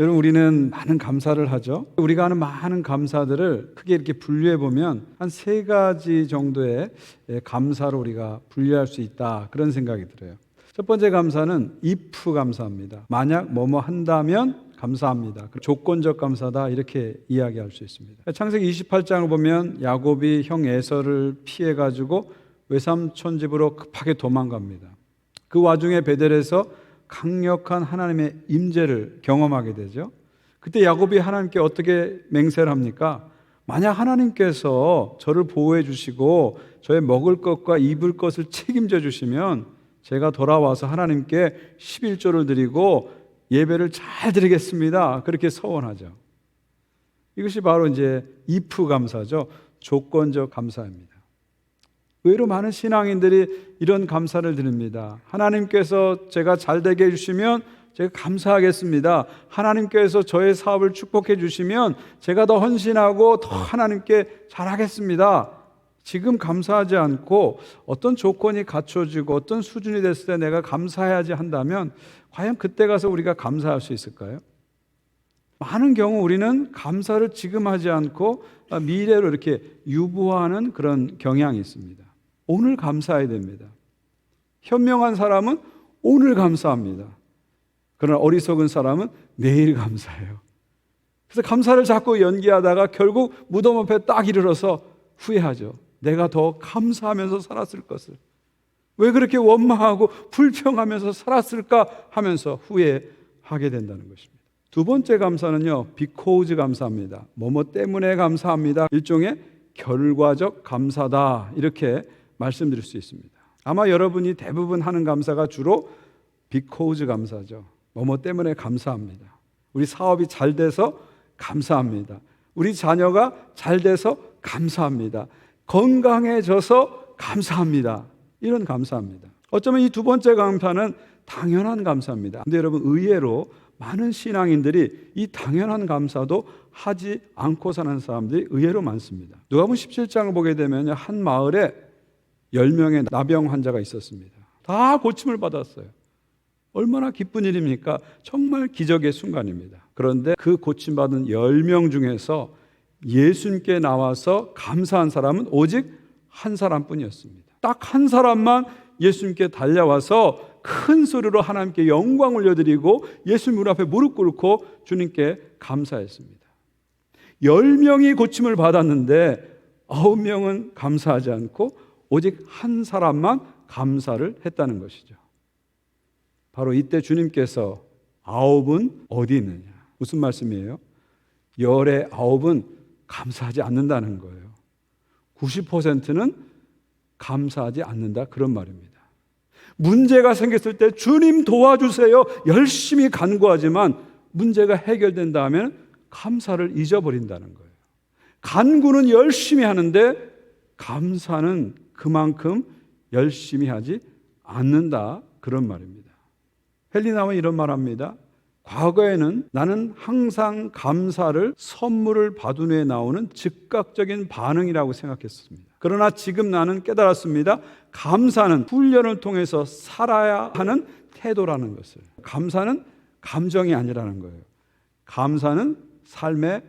여러분 우리는 많은 감사를 하죠. 우리가 하는 많은 감사들을 크게 이렇게 분류해 보면 한 세 가지 정도의 예, 감사로 우리가 분류할 수 있다 그런 생각이 들어요. 첫 번째 감사는 if 감사입니다. 만약 뭐뭐 한다면 감사합니다. 그 조건적 감사다 이렇게 이야기할 수 있습니다. 창세기 28장을 보면 야곱이 형 에서를 피해 가지고 외삼촌 집으로 급하게 도망갑니다. 그 와중에 베델에서 강력한 하나님의 임재를 경험하게 되죠. 그때 야곱이 하나님께 어떻게 맹세를 합니까? 만약 하나님께서 저를 보호해 주시고 저의 먹을 것과 입을 것을 책임져 주시면 제가 돌아와서 하나님께 11조를 드리고 예배를 잘 드리겠습니다. 그렇게 서원하죠. 이것이 바로 이제 이프 감사죠. 조건적 감사입니다. 의외로 많은 신앙인들이 이런 감사를 드립니다. 하나님께서 제가 잘 되게 해주시면 제가 감사하겠습니다. 하나님께서 저의 사업을 축복해 주시면 제가 더 헌신하고 더 하나님께 잘하겠습니다. 지금 감사하지 않고 어떤 조건이 갖춰지고 어떤 수준이 됐을 때 내가 감사해야지 한다면 과연 그때 가서 우리가 감사할 수 있을까요? 많은 경우 우리는 감사를 지금 하지 않고 미래로 이렇게 유보하는 그런 경향이 있습니다. 오늘 감사해야 됩니다. 현명한 사람은 오늘 감사합니다. 그러나 어리석은 사람은 내일 감사해요. 그래서 감사를 자꾸 연기하다가 결국 무덤 앞에 딱 이르러서 후회하죠. 내가 더 감사하면서 살았을 것을. 왜 그렇게 원망하고 불평하면서 살았을까 하면서 후회하게 된다는 것입니다. 두 번째 감사는요, 비코우즈 감사합니다. 뭐뭐 때문에 감사합니다. 일종의 결과적 감사다. 이렇게 말씀드릴 수 있습니다. 아마 여러분이 대부분 하는 감사가 주로 비코우즈 감사죠. 뭐뭐 때문에 감사합니다. 우리 사업이 잘 돼서 감사합니다. 우리 자녀가 잘 돼서 감사합니다. 건강해져서 감사합니다. 이런 감사합니다. 어쩌면 이 두 번째 감사는 당연한 감사입니다. 근데 여러분 의외로 많은 신앙인들이 이 당연한 감사도 하지 않고 사는 사람들이 의외로 많습니다. 누가복음 17장을 보게 되면 한 마을에 10명의 나병 환자가 있었습니다. 다 고침을 받았어요. 얼마나 기쁜 일입니까? 정말 기적의 순간입니다. 그런데 그 고침받은 10명 중에서 예수님께 나와서 감사한 사람은 오직 한 사람뿐이었습니다. 딱 한 사람만 예수님께 달려와서 큰 소리로 하나님께 영광 올려드리고 예수님 문 앞에 무릎 꿇고 주님께 감사했습니다. 10명이 고침을 받았는데 9명은 감사하지 않고 오직 한 사람만 감사를 했다는 것이죠. 바로 이때 주님께서 아홉은 어디 있느냐? 무슨 말씀이에요? 열의 아홉은 감사하지 않는다는 거예요. 90%는 감사하지 않는다. 그런 말입니다. 문제가 생겼을 때 주님 도와주세요. 열심히 간구하지만 문제가 해결된 다음에는 감사를 잊어버린다는 거예요. 간구는 열심히 하는데 감사는 그만큼 열심히 하지 않는다. 그런 말입니다. 헬리나은 이런 말 합니다. 과거에는 나는 항상 감사를 선물을 받은 후에 나오는 즉각적인 반응이라고 생각했습니다. 그러나 지금 나는 깨달았습니다. 감사는 훈련을 통해서 살아야 하는 태도라는 것을. 감사는 감정이 아니라는 거예요. 감사는 삶의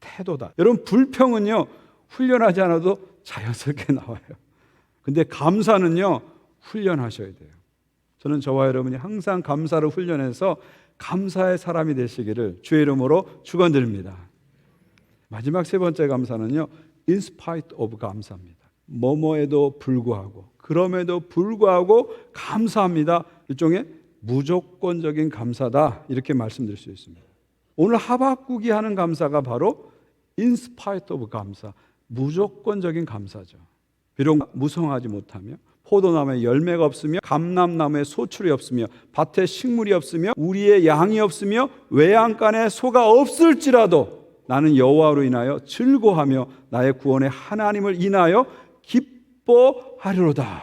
태도다. 여러분, 불평은요, 훈련하지 않아도 자연스럽게 나와요. 근데 감사는요, 훈련하셔야 돼요. 저는 저와 여러분이 항상 감사를 훈련해서 감사의 사람이 되시기를 주의 이름으로 축원드립니다. 마지막 세 번째 감사는요. in spite of 감사입니다. 뭐뭐에도 불구하고 그럼에도 불구하고 감사합니다. 일종의 무조건적인 감사다 이렇게 말씀드릴 수 있습니다. 오늘 하박국이 하는 감사가 바로 in spite of 감사, 무조건적인 감사죠. 비록 무성하지 못하며 포도나무에 열매가 없으며 감람나무에 소출이 없으며 밭에 식물이 없으며 우리의 양이 없으며 외양간에 소가 없을지라도 나는 여호와로 인하여 즐거하며 나의 구원의 하나님을 인하여 기뻐하리로다.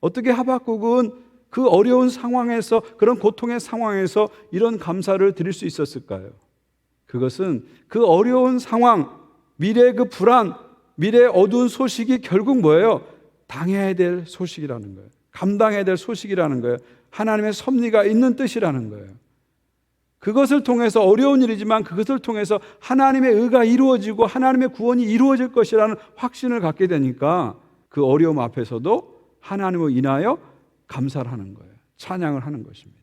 어떻게 하박국은 그 어려운 상황에서 그런 고통의 상황에서 이런 감사를 드릴 수 있었을까요? 그것은 그 어려운 상황, 미래의 그 불안, 미래의 어두운 소식이 결국 뭐예요? 당해야 될 소식이라는 거예요. 감당해야 될 소식이라는 거예요. 하나님의 섭리가 있는 뜻이라는 거예요. 그것을 통해서 어려운 일이지만 그것을 통해서 하나님의 의가 이루어지고 하나님의 구원이 이루어질 것이라는 확신을 갖게 되니까 그 어려움 앞에서도 하나님을 인하여 감사를 하는 거예요. 찬양을 하는 것입니다.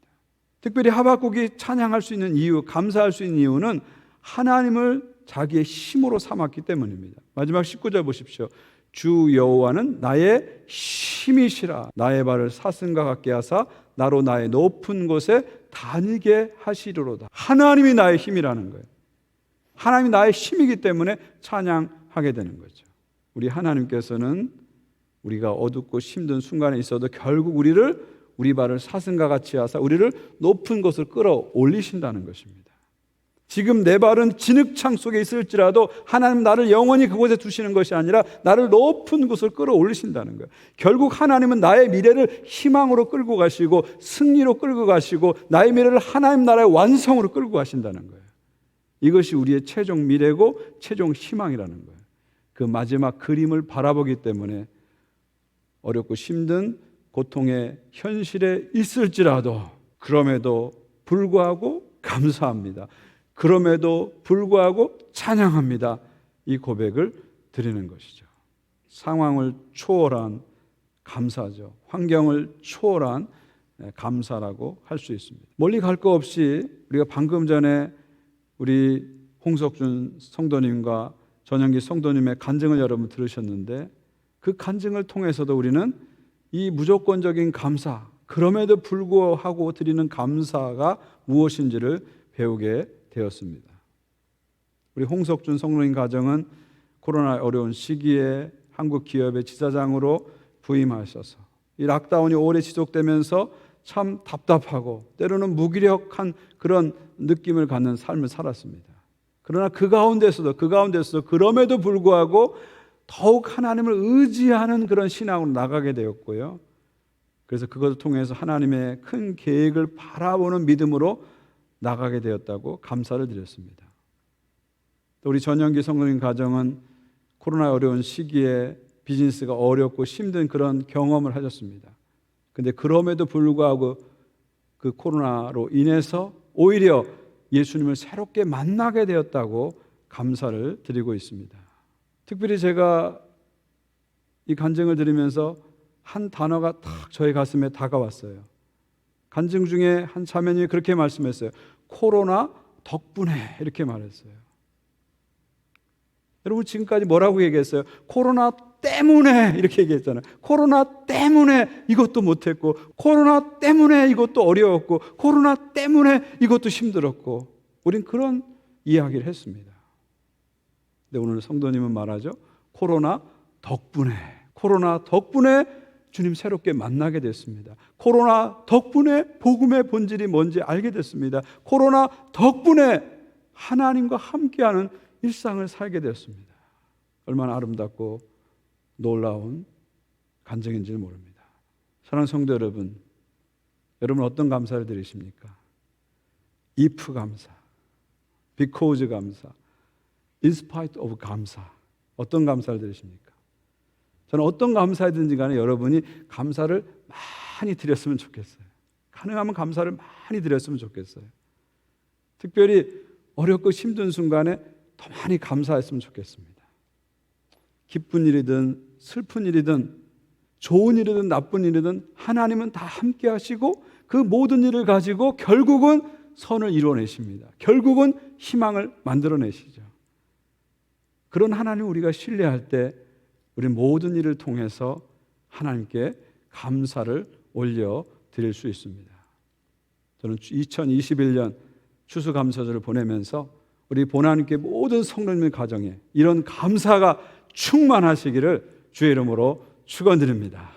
특별히 하박국이 찬양할 수 있는 이유, 감사할 수 있는 이유는 하나님을 자기의 힘으로 삼았기 때문입니다. 마지막 19절 보십시오. 주 여호와는 나의 힘이시라 나의 발을 사슴과 같게 하사 나로 나의 높은 곳에 다니게 하시리로다. 하나님이 나의 힘이라는 거예요. 하나님이 나의 힘이기 때문에 찬양하게 되는 거죠. 우리 하나님께서는 우리가 어둡고 힘든 순간에 있어도 결국 우리를 우리 발을 사슴과 같이 하사 우리를 높은 곳을 끌어올리신다는 것입니다. 지금 내 발은 진흙창 속에 있을지라도 하나님 나를 영원히 그곳에 두시는 것이 아니라 나를 높은 곳을 끌어올리신다는 거예요. 결국 하나님은 나의 미래를 희망으로 끌고 가시고 승리로 끌고 가시고 나의 미래를 하나님 나라의 완성으로 끌고 가신다는 거예요. 이것이 우리의 최종 미래고 최종 희망이라는 거예요. 그 마지막 그림을 바라보기 때문에 어렵고 힘든 고통의 현실에 있을지라도 그럼에도 불구하고 감사합니다. 그럼에도 불구하고 찬양합니다. 이 고백을 드리는 것이죠. 상황을 초월한 감사죠. 환경을 초월한 감사라고 할 수 있습니다. 멀리 갈 거 없이 우리가 방금 전에 우리 홍석준 성도님과 전영기 성도님의 간증을 여러분 들으셨는데 그 간증을 통해서도 우리는 이 무조건적인 감사, 그럼에도 불구하고 드리는 감사가 무엇인지를 배우게 되었습니다. 우리 홍석준 성로인 가정은 코로나 어려운 시기에 한국 기업의 지사장으로 부임하셔서 이 락다운이 오래 지속되면서 참 답답하고 때로는 무기력한 그런 느낌을 갖는 삶을 살았습니다. 그러나 그 가운데서도 그 가운데서도 그럼에도 불구하고 더욱 하나님을 의지하는 그런 신앙으로 나가게 되었고요. 그래서 그것을 통해서 하나님의 큰 계획을 바라보는 믿음으로 나가게 되었다고 감사를 드렸습니다. 또 우리 전영기 성도님 가정은 코로나 어려운 시기에 비즈니스가 어렵고 힘든 그런 경험을 하셨습니다. 근데 그럼에도 불구하고 그 코로나로 인해서 오히려 예수님을 새롭게 만나게 되었다고 감사를 드리고 있습니다. 특별히 제가 이 간증을 들으면서 한 단어가 탁 저의 가슴에 다가왔어요. 간증 중에 한 자매님이 그렇게 말씀했어요. 코로나 덕분에 이렇게 말했어요. 여러분 지금까지 뭐라고 얘기했어요? 코로나 때문에 이렇게 얘기했잖아요. 코로나 때문에 이것도 못했고, 코로나 때문에 이것도 어려웠고, 코로나 때문에 이것도 힘들었고, 우린 그런 이야기를 했습니다. 근데 오늘 성도님은 말하죠. 코로나 덕분에, 코로나 덕분에 주님 새롭게 만나게 됐습니다. 코로나 덕분에 복음의 본질이 뭔지 알게 됐습니다. 코로나 덕분에 하나님과 함께하는 일상을 살게 되었습니다. 얼마나 아름답고 놀라운 간증인지 모릅니다. 사랑하는 성도 여러분, 여러분 어떤 감사를 드리십니까? if 감사, because 감사, in spite of 감사. 어떤 감사를 드리십니까? 저는 어떤 감사든지 간에 여러분이 감사를 많이 드렸으면 좋겠어요. 가능하면 감사를 많이 드렸으면 좋겠어요. 특별히 어렵고 힘든 순간에 더 많이 감사했으면 좋겠습니다. 기쁜 일이든 슬픈 일이든 좋은 일이든 나쁜 일이든 하나님은 다 함께 하시고 그 모든 일을 가지고 결국은 선을 이루어내십니다. 결국은 희망을 만들어내시죠. 그런 하나님 우리가 신뢰할 때 우리 모든 일을 통해서 하나님께 감사를 올려 드릴 수 있습니다. 저는 2021년 추수감사절을 보내면서 우리 보나님께 모든 성도님의 가정에 이런 감사가 충만하시기를 주의 이름으로 축원드립니다.